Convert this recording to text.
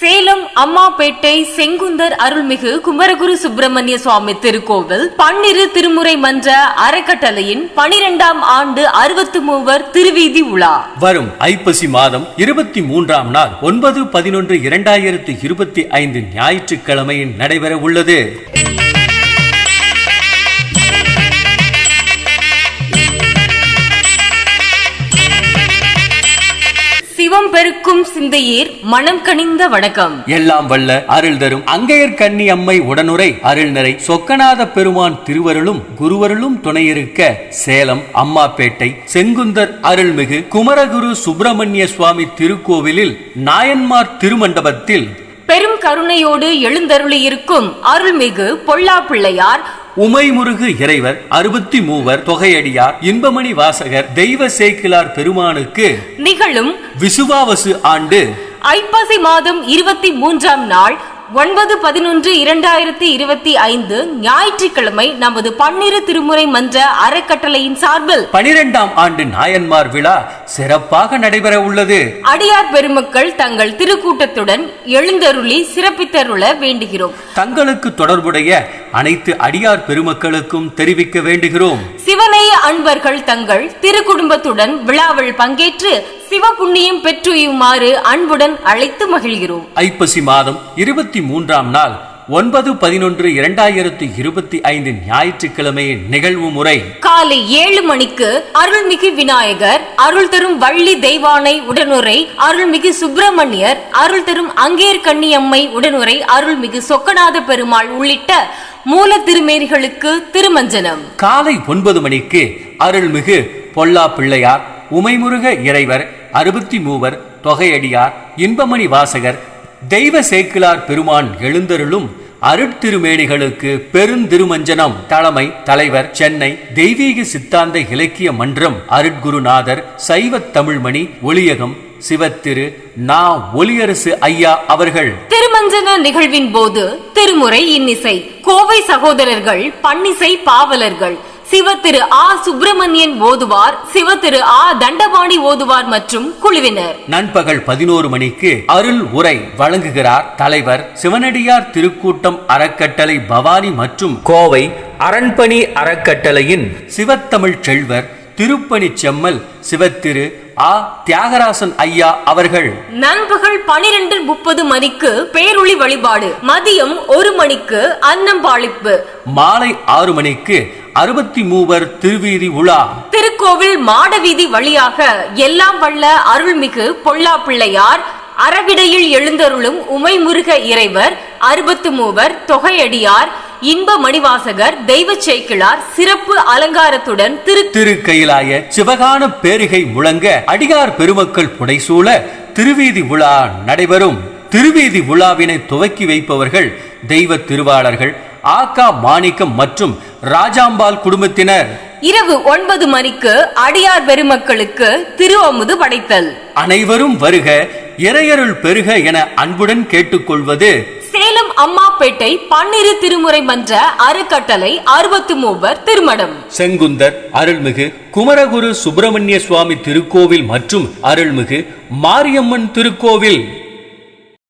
சேலம் அம்மாப்பேட்டை செங்குந்தர் அருள்மிகு குமரகுரு சுப்பிரமணிய சுவாமி திருக்கோவில் பன்னிரு திருமுறை மன்ற அறக்கட்டளையின் பனிரெண்டாம் ஆண்டு அறுபத்து மூவர் திருவீதி உலா. வரும் ஐப்பசி மாதம் இருபத்தி மூன்றாம் நாள் ஒன்பது பதினொன்று இரண்டாயிரத்து இருபத்தி ஐந்து ஞாயிற்றுக்கிழமையில் நடைபெற உள்ளது. பெருக்கும் சிந்தையீர் மனம் கனிந்த வணக்கம். எல்லாம் வல்ல அருள் தரும் அங்கையர் கன்னி அம்மை உடனுரை அருள்நரை சொக்கநாத பெருமான் திருவருளும் குருவருளும் துணையிருக்க சேலம் அம்மாப்பேட்டை செங்குந்தர் அருள்மிகு குமரகுரு சுப்பிரமணிய சுவாமி திருக்கோவிலில் நாயன்மார் திருமண்டபத்தில் பெரும் கருணையோடு எழுந்தருளியிருக்கும் அருள்மிகு பொல்லா பிள்ளையார் உமைமுருகு இறைவர் அறுபத்தி மூவர் தொகையடியார் இன்பமணி வாசகர் தெய்வ சேக்கிலார் பெருமானுக்கு நிகழும் விசுவாவசு ஆண்டு ஐப்பசி மாதம் இருபத்தி மூன்றாம் நாள் ஒன்பது பதினொன்று இரண்டாயிரத்தி இருபத்தி ஐந்து ஞாயிற்றுக்கிழமை நமது பன்னிரு திருமுறை மன்ற அறக்கட்டளையின் சார்பில் பனிரெண்டாம் ஆண்டு நாயன்மார் விழா சிறப்பாக நடைபெற உள்ளது. அடியார் பெருமக்கள் தங்கள் திருக்கூட்டத்துடன் எழுந்தருளி சிறப்பித்தருள வேண்டுகிறோம். தங்களுக்கு தொடர்புடைய அனைத்து அடியார் பெருமக்களுக்கும் தெரிவிக்க வேண்டுகிறோம். சிவனைய அன்பர்கள் தங்கள் திருக்குடும்பத்துடன் விழாவில் பங்கேற்று சிவபுண்ணியம் பெற்றுயுமாறு அன்புடன் அழைத்து மகிழ்கிறோம். ஐப்பசி மாதம் இருபத்தி மூன்றாம் நாள் ஒன்பது பதினொன்று இரண்டாயிரத்து இருபத்தி ஐந்து ஞாயிற்றுக்கிழமையின் நிகழ்வு முறை. காலை ஏழு மணிக்கு அருள்மிகு விநாயகர் அருள் தரும் வள்ளி தெய்வானை உடனுரை அருள்மிகு சுப்பிரமணியர் அருள் தரும் அங்கேர் கன்னியம்மை உடனுரை அருள்மிகு சொக்கநாத பெருமாள் உள்ளிட்ட மூல திருமேனிகளுக்கு திருமஞ்சனம். காலை ஒன்பது மணிக்கு அருள்மிகு பொல்லா பிள்ளையார் உமைமுருக இறைவர் அறுபத்தி மூவர் தொகையடியார் இன்பமணி வாசகர் தெய்வ சேக்கிலார் பெருமான் எழுந்தருளும் அருட்திருமேனிகளுக்கு பெருந்திருமஞ்சனம் தலைமை தலைவர் சென்னை தெய்வீக சித்தாந்த இலக்கிய மன்றம் அருட்குருநாதர் சைவ தமிழ்மணி ஒளியகம் சிவத்திரு நா ஒளியரசு ஐயா அவர்கள். திருமஞ்சன நிகழ்வின் போது திருமுறை இன்னிசை. கோவை சகோதரர்கள் பன்னிசை பாவலர்கள். சிவ திரு ஆ சுப்பிரமணியன் ஓதுவார் சிவ திரு ஆ தண்டபாணி ஓதுவார் மற்றும் குழுவினர். நண்பகல் பதினோரு மணிக்கு அருள் உரை வழங்குகிறார் தலைவர் சிவனடியார் திருக்கூட்டம் அறக்கட்டளை பவானி மற்றும் கோவை அரண்பணி அறக்கட்டளையின் சிவத்தமிழ் செல்வர் திருப்பணி செம்மல் சிவத்திரு ஆ தியாகராசன் ஐயா அவர்கள். நண்பகல் பனிரெண்டு முப்பது மணிக்கு பேரொளி வழிபாடு மதியம் ஒரு மணிக்கு அன்னம்பாளிப்பு. மாலை ஆறு மணிக்கு அறுபத்தி மூவர் திருவீதி உலா. திருக்கோவில் மாடவீதி வழியாக எல்லாம் வல்ல அருள்மிகு பொல்லா பிள்ளையார் அறவிடையில் எழுந்தருளும் உமைமுருக இறைவர் அறுபத்து மூவர் தொகையடியார் இன்ப மணிவாசகர் தெய்வ சேக்கிழார் சிறப்பு அலங்காரத்துடன் திரு திரு கையிலாய சிவகான பேரிகை முழங்க அடியார் பெருமக்கள் புடைசூழ திருவீதி உலா நடைபெறும். திருவீதி உலாவினை துவக்கி வைப்பவர்கள் தெய்வ திருவாளர்கள் ஆகா மாணிக்கம் மற்றும் ராஜாம்பாள் குடும்பத்தினர். இரவு ஒன்பது மணிக்கு அடியார் பெருமக்களுக்கு திரு அமுது படைத்தல். அனைவரும் வருக இறையருள் பெருக என அன்புடன் கேட்டுக்கொள்வது. சேலம் அம்மாப்பேட்டை பன்னிரு திருமுறை மன்ற அறக்கட்டளை அறுபத்து மூவர் திருமணம் செங்குந்தர் அருள்மிகு குமரகுரு சுப்பிரமணிய சுவாமி திருக்கோவில் மற்றும் அருள்மிகு மாரியம்மன் திருக்கோவில்.